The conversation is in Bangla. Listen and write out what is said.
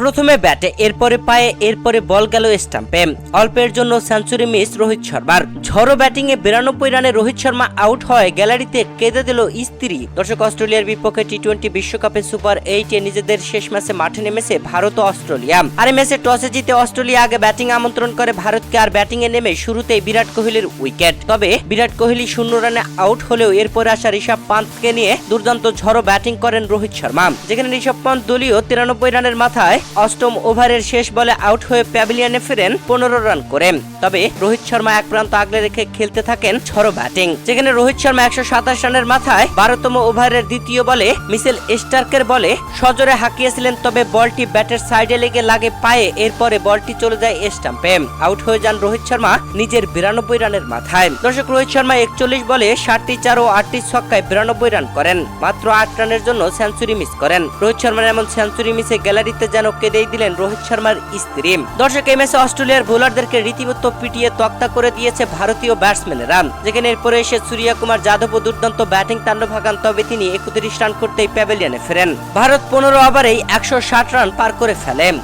প্রথমে ব্যাটে, এরপরে পায়ে, এরপরে বল গেল স্টাম্পে। অল্পের জন্য সেঞ্চুরি মিস রোহিত শর্মার। ঝড়ো ব্যাটিং এ বিরানব্বই রানে রোহিত শর্মা আউট হয় গ্যালারিতে কেঁদে দিল স্ত্রী। দর্শক, অস্ট্রেলিয়ার বিপক্ষে টি টোয়েন্টি বিশ্বকাপে সুপার এইটে নিজেদের শেষ ম্যাচে মাঠে নেমেছে ভারত ও অস্ট্রেলিয়া। আর ম্যাচে টসে জিতে অস্ট্রেলিয়া আগে ব্যাটিং আমন্ত্রণ করে ভারতকে আর ব্যাটিং এ নেমে শুরুতেই বিরাট কোহলির উইকেট। তবে বিরাট কোহলি শূন্য রানে আউট হলেও এরপরে আসা ঋষভ পান্তকে নিয়ে দুর্দান্ত ঝড়ো ব্যাটিং করেন রোহিত শর্মা। যেখানে ঋষভ পান্ত দলীয় তিরানব্বই রানের মাথায় অষ্টম ওভারের শেষ বলে আউট হয়ে প্যাভিলিয়নে ফেরেন পনেরো রান করে। তবে রোহিত শর্মা এক প্রান্ত আগলে রেখে খেলতে থাকেন ঝড়ো ব্যাটিং। যেখানে রোহিত শর্মা একশো সাতাশ রানের মাথায় বারোতম ওভারের দ্বিতীয় বলে মিসেল স্টার্কের বলে সজোরে হাঁকিয়েছিলেন, তবে বলটি ব্যাটের সাইডে লেগে লাগে পায়ে, এরপরে বলটি চলে যায় স্টাম্পে। আউট হয়ে যান রোহিত শর্মা নিজের বিরানব্বই রানের মাথায়। দর্শক, রোহিত শর্মা একচল্লিশ বলে ষাটটি চার ও আটটি ছক্কায় বিরানব্বই রান করেন। মাত্র আট রানের জন্য সেঞ্চুরি মিস করেন। রোহিত শর্মার এমন সেঞ্চুরি মিসে গ্যালারিতে যেন কেঁদেই দিলেন রোহিত শর্মার স্ত্রী। দর্শক, এই ম্যাচে অস্ট্রেলিয়ার বোলারদেরকে রীতিমত পিটিয়ে তক্তা করে দিয়েছে ভারতীয় ব্যাটসম্যানেরা। যেখানে এরপরে এসে সূর্যা কুমার যাদব দুর্দান্ত ব্যাটিং তাণ্ডব হাঁকান তবে তিনি একত্রিশ রান করতেই প্যাভিলিয়নে ফেরেন। ভারত পনেরো ওভারেই একশো ষাট রান পার করে ফেলেন